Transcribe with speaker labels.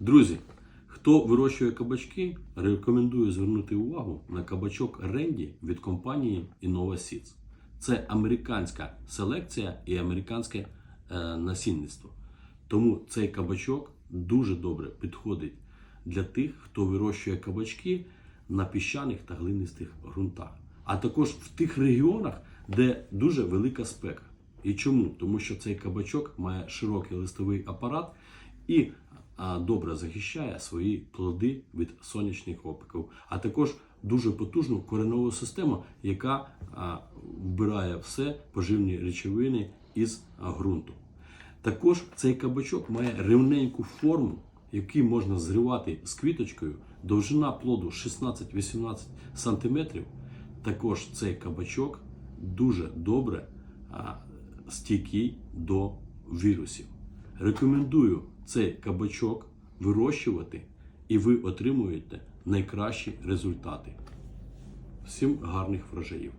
Speaker 1: Друзі, хто вирощує кабачки, рекомендую звернути увагу на кабачок Ренді від компанії Innova Seeds. Це американська селекція і американське е, насінництво. Тому цей кабачок дуже добре підходить для тих, хто вирощує кабачки на піщаних та глинистих ґрунтах, а також в тих регіонах, де дуже велика спека. І чому? Тому що цей кабачок має широкий листовий апарат і добре захищає свої плоди від сонячних опіків, а також дуже потужну коренову систему, яка вбирає все поживні речовини із ґрунту. Також цей кабачок має рівненьку форму, яку можна зривати з квіточкою. Довжина плоду 16-18 см. Також цей кабачок дуже добре стійкий до вірусів. Рекомендую цей кабачок вирощувати, і ви отримуєте найкращі результати. Всім гарних врожаїв!